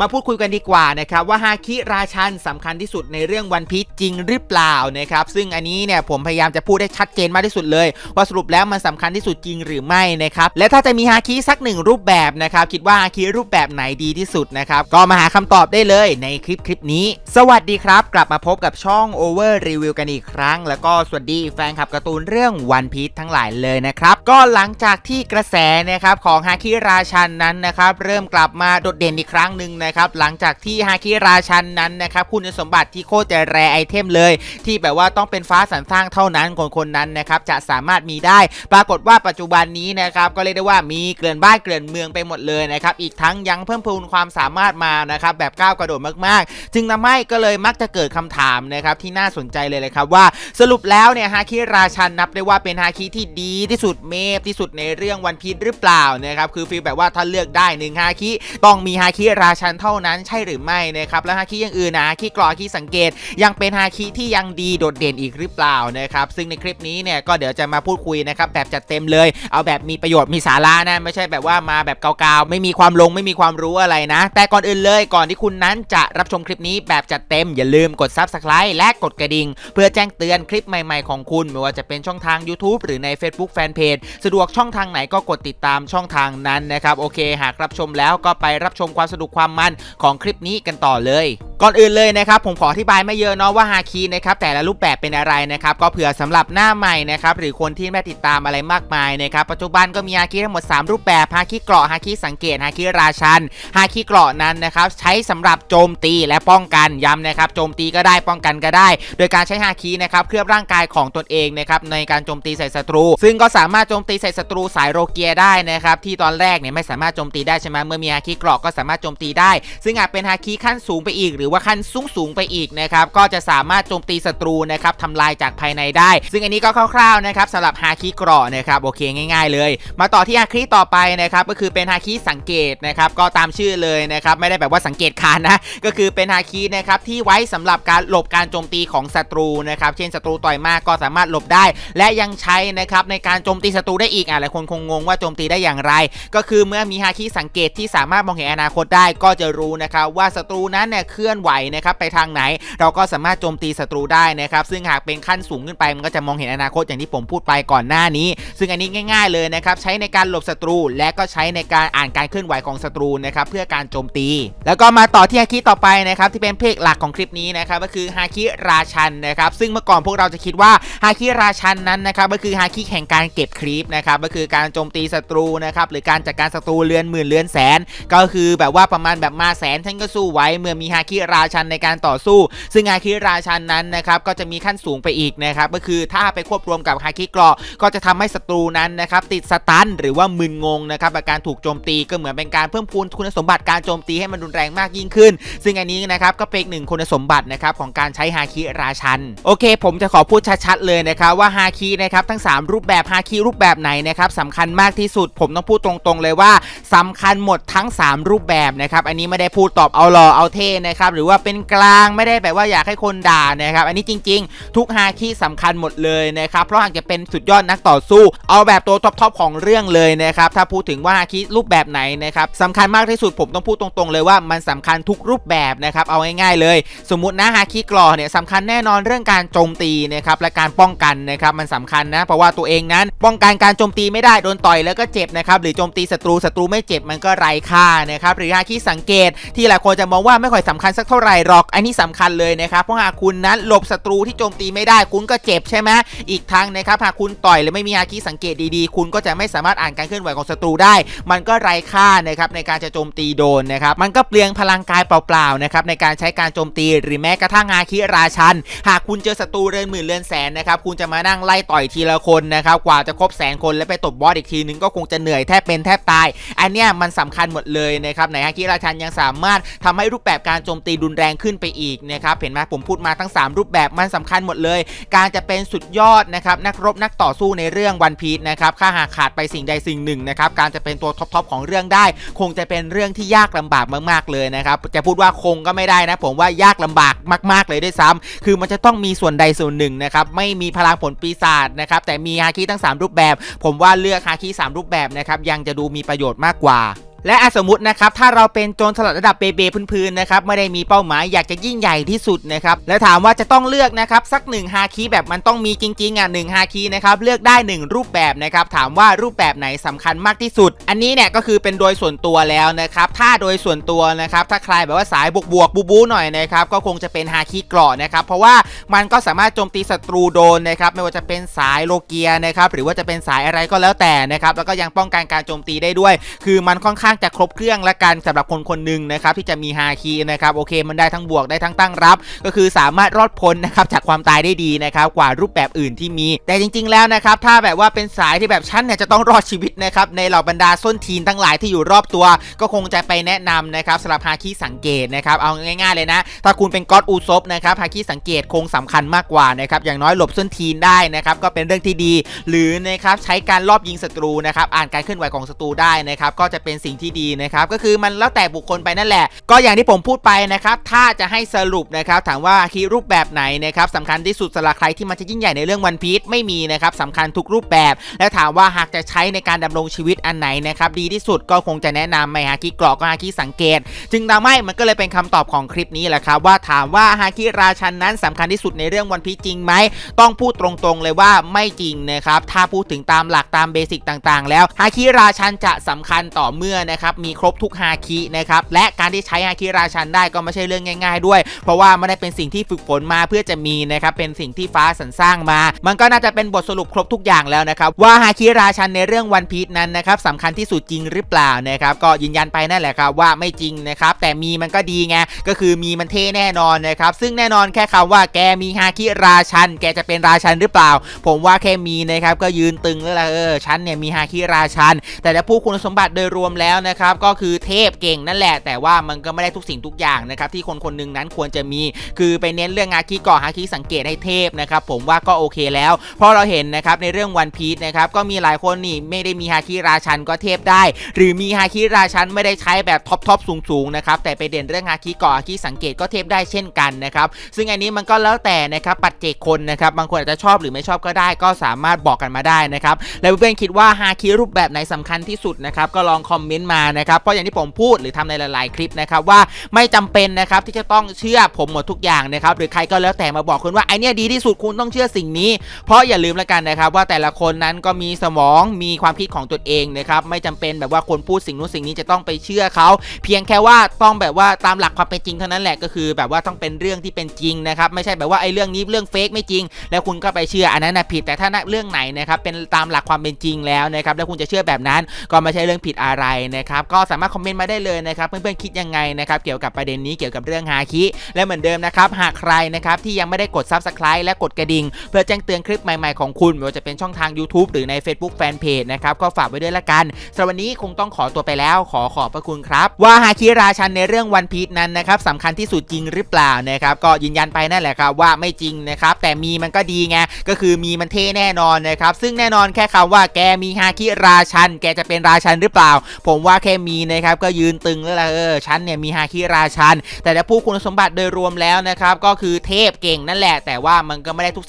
มาพูดคุยกันดีกว่านะครับว่าฮาคิราชันสำคัญที่สุดในเรื่องวันพีชจริงหรือเปล่านะครับซึ่งอันนี้เนี่ยผมพยายามจะพูดได้ชัดเจนมากที่สุดเลย ว่าสรุปแล้วมันสำคัญที่สุดจริงหรือไม่นะครับและถ้าจะมีฮาคิสักหนึ่งรูปแบบนะครับคิดว่าฮาคิรูปแบบไหนดีที่สุดนะครับก็มาหาคำตอบได้เลยในคลิปคลิปนี้ สวัสดีครับ กลับมาพบกับช่อง Over Review กันอีกครั้ง แล้วก็สวัสดีแฟนคลับการ์ตูนเรื่องวันพีชทั้งหลายเลยนะครับก็หลังจากที่กระแสนะครับของฮาคิราชันนั้นนะครับเริ่มกลับมาโดดเด่นอีกครั้งหนึ่งนะครับหลังจากที่ฮาคิราชันนั้นนะครับคุณสมบัติที่โคตรจะแรไอเทมเลย ที่แบบว่าต้องเป็นฟ้าสรรสร้างเท่านั้นคนคนนั้นนะครับจะสามารถมีได้ ปรากฏว่าปัจจุบันนี้นะครับก็เรียกได้ว่ามีเกลื่อนบ้านเกลื่อนเมืองไปหมดเลยนะครับอีกทั้งยังเพิ่มพูนความสามารถมานะครับแบบก้าวกระโดดมากๆ จึงทำให้ก็เลยมักจะเกิดคำถามนะครับที่น่าสนใจเลยเลยครับว่าสรุปแล้วเนี่ยฮาคิราชันนับได้ว่าเป็นฮาคิที่ดีที่สุดเมฟที่สุดในเรื่องวันพีชหรือเปล่านะครับคือฟีลแบบว่าถ้าเลือกได้หนึ่งฮาคิต้องมีฮาคิราชันเท่านั้นใช่หรือไม่นะครับแล้วฮาคิอย่างอื่นนะฮาคิกรอฮาคิสังเกต ยังเป็นฮาคิที่ยังดีโดดเด่นอีกหรือเปล่านะครับซึ่งในคลิปนี้เนี่ยก็เดี๋ยวจะมาพูดคุยนะครับแบบจัดเต็มเลย เอาแบบมีประโยชน์มีสาระนะไม่ใช่แบบว่ามาแบบเกาๆไม่มีความลงไม่มีความรู้อะไรนะ แต่ก่อนอื่นเลยก่อนที่คุณนั้นจะรับชมคลิปนี้แบบจัดเต็มอย่าลืมกด Subscribe และกดกระดิ่งเพื่อแจ้งเตือนคลิปใหม่ๆของคุณ ไม่ว่าจะเป็นช่องทาง YouTube หรือใน Facebook Fanpage สะดวกช่องทางไหนก็กดติดตามช่องทางนั้นนะครับโอเค หากรับชมแล้วก็ไปรับชมความสนุกความมันของคลิปนี้กันต่อเลย ก่อนอื่นเลยนะครับผมขออธิบายไม่เยอะเนาะว่าฮาคีนะครับแต่ละรูปแบบเป็นอะไรนะครับก็เผื่อสำหรับหน้าใหม่นะครับหรือคนที่ไม่ติดตามอะไรมากมายนะครับปัจจุบันก็มีฮาคีทั้งหมด 3 รูปแบบฮาคีเกราะฮาคีสังเกตฮาคีราชันฮาคีเกราะนั้นนะครับใช้สำหรับโจมตีและป้องกันย้ำนะครับโจมตีก็ได้ป้องกันก็ได้ โดยการใช้ฮาคีนะครับเคลือบร่างกายของตนเองนะครับในการโจมตีใส่ศัตรู ซึ่งก็สามารถโจมตีใส่ศัตรูสายโรเกียได้นะครับที่ตอนแรกเนี่ยไม่สามารถโจมตีได้ใช่ไหมเมื่อมีฮาคีเกราะก็สามารถโจมตีได้ ซึ่งอาจเป็นฮาคีขั้นสูงไปอีกหรือว่าขั้นสูงสูงไปอีกนะครับก็จะสามารถโจมตีศัตรูนะครับทำลายจากภายในได้ ซึ่งอันนี้ก็คร่าวๆนะครับสำหรับฮาคิเกราะนะครับโอเคง่าย ๆ เลย มาต่อที่ฮาคิต่อไปนะครับก็คือเป็นฮาคิสังเกตนะครับก็ตามชื่อเลยนะครับไม่ได้แบบว่าสังเกตคานนะก็คือเป็นฮาคินะครับที่ไว้สำหรับการหลบการโจมตีของศัตรูนะครับเช่นศัตรูต่อยมากก็สามารถหลบได้ และยังใช้นะครับในการโจมตีศัตรูได้อีกอะหลายคนคงงงว่าโจมตีได้อย่างไร ก็คือเมื่อมีฮาคิสังเกตที่สามารถมองเห็นอนาคตได้ก็จะรู้นะครับว่าศัตรูนั้นเนี่ยเคลื่อนไหวนะครับไปทางไหน เราก็สามารถโจมตีศัตรูได้นะครับซึ่งหากเป็นขั้นสูงขึ้นไปมันก็จะมองเห็นอนาคตอย่างที่ผมพูดไปก่อนหน้านี้ ซึ่งอันนี้ง่าย ๆเลยนะครับใช้ในการหลบศัตรู และก็ใช้ในการอ่านการเคลื่อนไหวของศัตรูนะครับเพื่อการโจมตี แล้วก็มาต่อที่ฮาคิต่อไปนะครับที่เป็นเพลงหลักของคลิปนี้นะครับก็คือฮาคิราชันนะครับซึ่งเมื่อก่อนพวกเราจะคิดว่าฮาคิราชันนั้นนะครับก็คือฮาคิแห่งการเก็บคลิปนะครับก็คือการโจมตีศัตรูนะครับหรือการจัดการศัตรูเลือนหมื่นเลือนแสน ก็คือแบบว่าประมาณแบบมาแสนฉันก็สู้ไว้เมื่อมีฮาคิราชันในการต่อสู้ ซึ่งฮาคิราชันนั้นนะครับก็จะมีขั้นสูงไปอีกนะครับก็คือถ้าไปควบรวมกับฮาคิเกราะก็จะทำให้ศัตรูนั้นนะครับติดสตันหรือว่ามึนงงนะครับกับการถูกโจมตีก็เหมือนเป็นการเพิ่มพูนคุณสมบัติการโจมตีให้มันรุนแรงมากยิ่งขึ้น ซึ่งอันนี้นะครับก็เป็นอีกหนึ่งคุณสมบัตินะครับของการใช้ฮาคิราชัน โอเค ผมจะขอพูดชัดๆเลยนะครับว่าฮาคินะครับทั้ง 3 รูปแบบฮาคิรูปแบบไหนนะครับสำคัญมากที่สุด ผมต้องพูดตรงๆเลยว่าสำคัญหมดทั้ง 3 รูปแบบนะครับอันนี้ไม่ได้พูดตอบเอาหล่อเอาเท่นะครับหรือว่าเป็นกลางไม่ได้แบบว่าอยากให้คนด่านะครับอันนี้จริง ๆ ทุกฮาคิสำคัญหมดเลยนะครับเพราะหากจะเป็นสุดยอดนักต่อสู้ เอาแบบตัวท็อปๆของเรื่องเลยนะครับถ้าพูดถึงว่าฮาคิรูปแบบไหนนะครับสำคัญมากที่สุดผมต้องพูดตรงๆ เลยว่ามันสำคัญทุกรูปแบบนะครับเอาง่ายๆเลย สมมตินะฮาคิกรอเนี่ยสำคัญแน่นอนเรื่องการโจมตีนะครับและการป้องกันนะครับมันสำคัญนะเพราะว่าตัวเองนั้น ป้องกันการโจมตีไม่ได้โดนต่อยแล้วก็เจ็บนะครับหรือโจมตีศัตรูศัตรูไม่เจ็บมันก็ไร้ค่านะครับหรือฮาคิสังเกตที่หลายคนจะมองว่าไม่ค่อยสำคัญสักเท่าไหร่หรอกอันนี้สำคัญเลยนะครับเพราะหากคุณนั้นหลบศัตรูที่โจมตีไม่ได้คุณก็เจ็บใช่ไหมอีกทั้งนะครับหากคุณต่อยหรือไม่มีฮาคิสังเกตดีๆ คุณก็จะไม่สามารถอ่านการเคลื่อนไหวของศัตรูได้ มันก็ไร้ค่านะครับในการจะโจมตีโดนนะครับมันก็เปลืองพลังกายเปล่าๆนะครับในการใช้การโจมตีหรือแม้กระทั่งฮาคิราชัน หากคุณเจอศัตรูเรือนหมื่นเรือนแสนนะครับคุณจะมานั่งไล่ต่อยทีละคนนะครับกว่าจะครบแสนคนแล้วไปตบบอสอีกทีนึงก็คงจะเหนื่อยแทบเป็นแทบตาย อันเนี้ยมันสำคัญหมดเลยนะครับไหนฮาคิราชันยังสามารถทำให้รูปแบบการโจมตีรุนแรงขึ้นไปอีกนะครับเห็นไหมผมพูดมาทั้ง 3 รูปแบบมันสำคัญหมดเลย การจะเป็นสุดยอดนะครับนักรบนักต่อสู้ในเรื่องวันพีชนะครับถ้าหากขาดไปสิ่งใดสิ่งหนึ่งนะครับการจะเป็นตัวท็อปๆของเรื่องได้ คงจะเป็นเรื่องที่ยากลำบากมากๆเลยนะครับจะพูดว่าคงก็ไม่ได้นะ ผมว่ายากลำบากมาก ๆเลยด้วยซ้ำคือมันจะต้องมีส่วนใดส่วนหนึ่งนะครับไม่มีพลังผลปีศาจนะครับแต่มีฮาคิทั้ง 3 รูปแบบ ผมว่าเลือกฮาคิ3รูปแบบนะครับยังจะดูมีประโยชน์มากกว่า และสมมตินะครับถ้าเราเป็นโจรสลัดระดับเบเบพื้นๆนะครับไม่ได้มีเป้าหมายอยากจะยิ่งใหญ่ที่สุดนะครับและถามว่าจะต้องเลือกนะครับสักหนึ่งฮาคีแบบมันต้องมีจริงๆอะหนึ่งฮาคีนะครับเลือกได้หนึ่งรูปแบบนะครับถามว่ารูปแบบไหนสำคัญมากที่สุด อันนี้เนี่ยก็คือเป็นโดยส่วนตัวแล้วนะครับถ้าโดยส่วนตัวนะครับถ้าใครแบบว่าสายบวกบวกๆบูบูหน่อยนะครับก็คงจะเป็นฮาคีเกราะนะครับเพราะว่ามันก็สามารถโจมตีศัตรูโดนนะครับไม่ว่าจะเป็นสายโลเกียนะครับหรือว่าจะเป็นสายอะไรก็แล้วแต่นะครับแล้วก็ยังป้องกันการโจมตีได้ด้วย คือมันค่อนข้างจะครบเครื่องละกันสำหรับคนคนหนึ่งนะครับที่จะมีฮาคีนะครับโอเค มันได้ทั้งบวกได้ทั้งตั้งรับ ก็คือสามารถรอดพ้นนะครับจากความตายได้ดีนะครับกว่ารูปแบบอื่นที่มี แต่จริง ๆ แล้วนะครับถ้าแบบว่าเป็นสายที่แบบฉันเนี่ยจะต้องรอดชีวิตนะครับในเหล่าบรรดาส้นทีนทั้งหลายที่อยู่รอบตัว ก็คงจะไปแนะนำนะครับสำหรับฮาคีสังเกตนะครับเอาง่ายๆเลยนะ ถ้าคุณเป็นก็อดอูซบนะครับฮาคีสังเกตคงสำคัญมากกว่านะครับอย่างน้อยหลบส้นทีนได้นะครับก็เป็นเรื่องที่ดี หรือนะครับใช้การรอบยิงศัตรูนะครับอ่านการเคลื่อนไหวของศัตรูได้นะครับก็จะเป็นสิ่งที่ดีนะครับก็คือมันแล้วแต่บุคคลไปนั่นแหละ ก็อย่างที่ผมพูดไปนะครับถ้าจะให้สรุปนะครับถามว่าคีรูปแบบไหนนะครับสำคัญที่สุดสำหรับใครที่มันจะยิ่งใหญ่ในเรื่องวันพีชไม่มีนะครับสำคัญทุกรูปแบบ และถามว่าหากจะใช้ในการดำรงชีวิตอันไหนนะครับดีที่สุดก็คงจะแนะนำไม่ฮาคิกรอกก็ฮาคิสังเกต จึงทำให้มันก็เลยเป็นคำตอบของคลิปนี้แหละครับว่าถามว่าฮาคิราชันนั้นสำคัญที่สุดในเรื่องวันพีชจริงไหมต้องพูดตรงๆเลยว่าไม่จริงนะครับถ้าพูดถึงตามหลักตามเบสิกต่างๆ แล้วฮาคิราชันจะสำคัญต่อเมื่อนะครับมีครบทุกฮาคินะครับและการที่ใช้ฮาคิราชันได้ก็ไม่ใช่เรื่องง่าย ๆ ด้วย เพราะว่าไม่ได้เป็นสิ่งที่ฝึกฝนมาเพื่อจะมีนะครับเป็นสิ่งที่ฟ้าสรรสร้างมา มันก็น่าจะเป็นบทสรุปครบทุกอย่างแล้วนะครับว่าฮาคิราชันในเรื่องวันพีชนั้นนะครับสำคัญที่สุดจริงหรือเปล่านะครับก็ยืนยันไปนั่นแหละครับว่าไม่จริงนะครับแต่มีมันก็ดีไงก็คือมีมันเท่แน่นอนนะครับซึ่งแน่นอนแค่คำว่าแกมีฮาคิราชัน แกจะเป็นราชันหรือเปล่า ผมว่าแค่มีนะครับก็ยืนตึงแล้วล่ะเออฉันเนี่ยมีฮาคิราชัน แต่ถ้าพูดคุณสมบัติโดยรวมแล้วนะครับก็คือเทพเก่งนั่นแหละ แต่ว่ามันก็ไม่ได้ทุกสิ่งทุกอย่างนะครับที่คนคนหนึ่งนั้นควรจะมี คือไปเน้นเรื่องฮาคิก่อฮาคิสังเกตให้เทพนะครับผมว่าก็โอเคแล้วเพราะเราเห็นนะครับในเรื่องวันพีชนะครับก็มีหลายคนนี่ไม่ได้มีฮาคิราชันก็เทพได้ หรือมีฮาคิราชันไม่ได้ใช้แบบท็อปทอปสูงสูงๆนะครับแต่ไปเด่นเรื่องฮาคิก่อฮาคิสังเกตก็เทพได้เช่นกันนะครับซึ่งอันนี้มันก็แล้วแต่นะครับปัจเจกคนนะครับบางคนอาจจะชอบหรือไม่ชอบก็ได้ ก็สามารถบอกกันมาได้นะครับแล้วเพื่อนๆคิดว่าฮาคิรูปแบบไหนสำคัญที่สุดนะครับก็ลองคอมเมนต์มานะครับเพราะอย่างที่ผมพูดหรือทำในหลาย ๆ คลิปนะครับว่าไม่จำเป็นนะครับที่จะต้องเชื่อผมหมดทุกอย่างนะครับหรือใครก็แล้วแต่มาบอกคุณว่าไอเนี้ยดีที่สุดคุณต้องเชื่อสิ่งนี้ เพราะอย่าลืมแล้วกันนะครับว่าแต่ละคนนั้นก็มีสมองมีความคิดของตัวเองนะครับไม่จำเป็นแบบว่าคนพูดสิ่งนู้นสิ่งนี้จะต้องไปเชื่อเขา เพียงแค่ว่าต้องแบบว่าตามหลักความเป็นจริงเท่านั้นแหละก็คือ แบบว่าต้องเป็นเรื่องที่เป็นจริงนะครับไม่ใช่แบบว่าไอ้เรื่องนี้เรื่องเฟกไม่จริง แล้วคุณก็ไปเชื่ออันนั้นนะผิดแต่ถ้าเรื่องไหนนะครับเป็นตามหลักความเป็นจริงแล้วนะครับแล้วคุณจะเชื่อแบบนั้นก็ไม่ใช่เรื่องผิดอะไรนะครับก็สามารถคอมเมนต์มาได้เลยนะครับเพื่อนๆคิดยังไงนะครับเกี่ยวกับประเด็นนี้เกี่ยวกับเรื่องฮาคิและเหมือนเดิมนะครับหากใครนะครับที่ยังไม่ได้กด subscribe และกดกระดิ่ง เพื่อแจ้งเตือนคลิปใหม่ๆของคุณไม่ว่าจะเป็นช่องทาง YouTube หรือใน Facebook Fanpage นะครับก็ฝากไว้ด้วยละกันสำหรับวันนี้คงต้องขอตัวไปแล้วขอขอบพระคุณครับ ว่าฮาคิราชันในเรื่องวันพีชนั้นนะครับสำคัญที่สุดจริงหรือเปล่านะครับก็ยืนยันไปนั่นแหละครับว่าไม่จริงนะครับแต่มีมันก็ดีไงก็คือมีมันเท่แน่นอนนะครับซึ่งแน่นอนแค่คำว่าแกมีฮาคิราชัน แกจะเป็นราชันหรือเปล่าผมว่าแค่มีนะครับก็ยืนตึงแล้วล่ะเออฉันเนี่ยมีฮาคิราชัน แต่ถ้าพูดคุณสมบัติโดยรวมแล้วนะครับก็คือเทพเก่งนั่นแหละ แต่ว่ามันก็ไม่ได้ทุกสิ่ง